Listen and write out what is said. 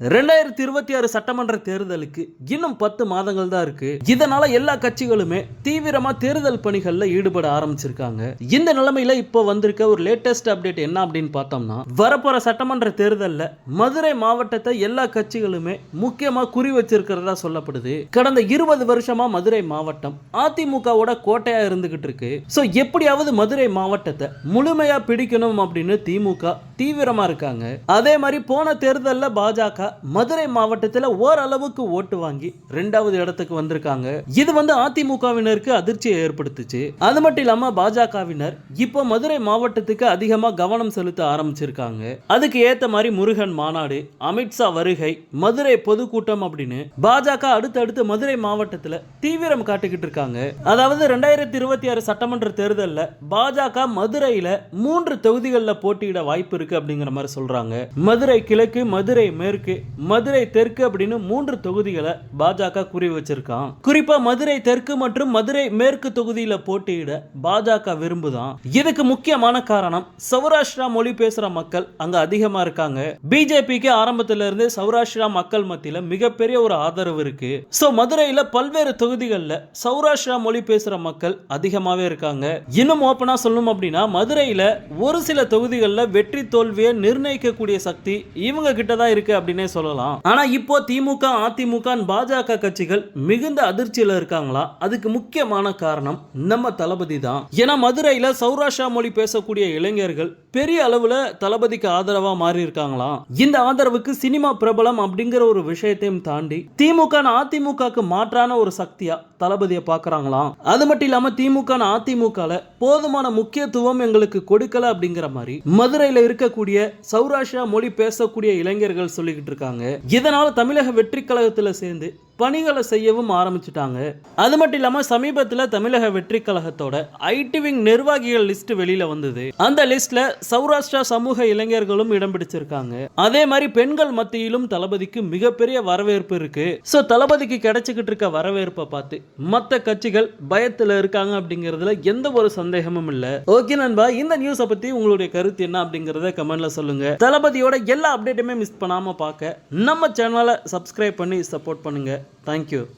ரெண்டாயிரத்தி இருபத்தி ஆறு சட்டமன்ற தேர்தலுக்கு இன்னும் பத்து மாதங்கள் தான் இருக்கு. இதனால எல்லா கட்சிகளுமே தீவிரமா தேர்தல் பணிகள்ல ஈடுபட ஆரம்பிச்சிருக்காங்க. இந்த நிலைமையில இப்போ வந்திருக்க ஒரு லேட்டஸ்ட் அப்டேட் என்ன அப்படின்னு பார்த்தோம்னா வரப்போற சட்டமன்ற தேர்தலில் மதுரை மாவட்டத்தை எல்லா கட்சிகளுமே முக்கியமா குறி வச்சிருக்கிறதா சொல்லப்படுது. கடந்த இருபது வருஷமா மதுரை மாவட்டம் அதிமுகவோட கோட்டையா இருந்துகிட்டு இருக்கு. சோ எப்படியாவது மதுரை மாவட்டத்தை முழுமையா பிடிக்கணும் அப்படின்னு திமுக தீவிரமாக இருக்காங்க. அதே மாதிரி போன தேர்தலில் பாஜக மதுரை மாவட்டத்தில் ஓரளவுக்கு ஓட்டு வாங்கி ரெண்டாவது இடத்துக்கு வந்திருக்காங்க. இது வந்து அதிமுகவினருக்கு அதிர்ச்சியை ஏற்படுத்துச்சு. அது மட்டும் இல்லாமல் பாஜகவினர் இப்போ மதுரை மாவட்டத்துக்கு அதிகமாக கவனம் செலுத்த ஆரம்பிச்சிருக்காங்க. அதுக்கு ஏற்ற மாதிரி முருகன் மாநாடு அமித்ஷா வருகை மதுரை பொதுக்கூட்டம் அப்படின்னு பாஜக அடுத்தடுத்து மதுரை மாவட்டத்தில் தீவிரம் காட்டிக்கிட்டு இருக்காங்க. அதாவது ரெண்டாயிரத்தி இருபத்தி ஆறு சட்டமன்ற தேர்தலில் பாஜக மதுரையில் மூன்று தொகுதிகளில் போட்டியிட வாய்ப்பு இருக்கு அப்படிங்கிற மாதிரி சொல்றாங்க. மதுரை கிழக்கு மதுரை மேற்கு மதுரை தெற்கு அப்படின்னு மூன்று தொகுதிகளை பாஜக குறி வச்சிருக்கான். குறிப்பா மதுரை தெற்கு மற்றும் மதுரை மேற்கு தொகுதியில போட்டியிட பாஜக விரும்புதான். இதுக்கு முக்கியமான காரணம் சௌராஷ்டிரா மொழி பேசுற மக்கள் அங்க அதிகமா இருக்காங்க. பிஜேபிக்கு ஆரம்பத்துல இருந்து சௌராஷ்டிரா மக்கள் மத்தியில மிகப்பெரிய ஒரு ஆதரவு இருக்கு. சோ மதுரையில பல்வேறு தொகுதிகளில் சௌராஷ்டிரா மொழி பேசுற மக்கள் அதிகமாவே இருக்காங்க. இன்னும் ஓப்பனா சொல்லணும் அப்படின்னா மதுரையில ஒரு சில தொகுதிகளில் வெற்றி தோல்வியை நிர்ணயிக்கக்கூடிய சக்தி இவங்க கிட்ட தான் இருக்கு அப்படின்னே சொல்லலாம். ஆனா இப்போ திமுக அதிமுக பாஜக கட்சிகள் மிகுந்த அதிர்ச்சியில இருக்காங்களா? அதுக்கு முக்கியமான காரணம் நம்ம தளபதி தான். ஏன்னா மதுரையில சௌராஷ்டிரா மொழி பேசக்கூடிய இளைஞர்கள் பெரிய அளவுல தளபதிக்கு ஆதரவா மாறி இருக்காங்களாம் இந்த ஆதரவுக்கு சினிமா பிரபலம் அப்படிங்கிற ஒரு விஷயத்தையும் தாண்டி திமுக அதிமுகக்கு மாற்றான ஒரு சக்தியா தளபதியை பார்க்கறாங்களாம் அது மட்டும் இல்லாம திமுக அதிமுகல போதுமான முக்கியத்துவம் எங்களுக்கு கொடுக்கல அப்படிங்கிற மாதிரி மதுரையில இருக்கக்கூடிய சௌராஷ்டிரா மொழி பேசக்கூடிய இளைஞர்கள் சொல்லிக்கிட்டு இருக்காங்க. இதனால தமிழக வெற்றி கழகத்துல சேர்ந்து பணிகளை செய்யவும் ஆரம்பிச்சிட்டாங்க. அது மட்டும் இல்லாம சமீபத்துல தமிழக வெற்றி கழகத்தோட ஐடி விங் நிர்வாகிகள் லிஸ்ட் வெளியில வந்தது. அந்த லிஸ்ட்ல சௌராஷ்டிரா சமூக இளைஞர்களும் இடம் பிடிச்சிருக்காங்க. அதே மாதிரி பெண்கள் மத்தியிலும் தளபதிக்கு மிகப்பெரிய வரவேற்பு இருக்கு. சோ தளபதிக்கு கிடைச்சிக்கிட்டு இருக்க வரவேற்பை பார்த்து மத்த கட்சிகள் பயத்துல இருக்காங்க அப்படிங்கிறதுல எந்த ஒரு சந்தேகமும் இல்ல. ஓகே நண்பா இந்த நியூஸை பத்தி உங்களுடைய கருத்து என்ன அப்படிங்கறத கமெண்ட்ல சொல்லுங்க. தளபதியோட எல்லா அப்டேட்டுமே மிஸ் பண்ணாம பார்க்க நம்ம சேனலை சப்ஸ்கிரைப் பண்ணி சப்போர்ட் thank you.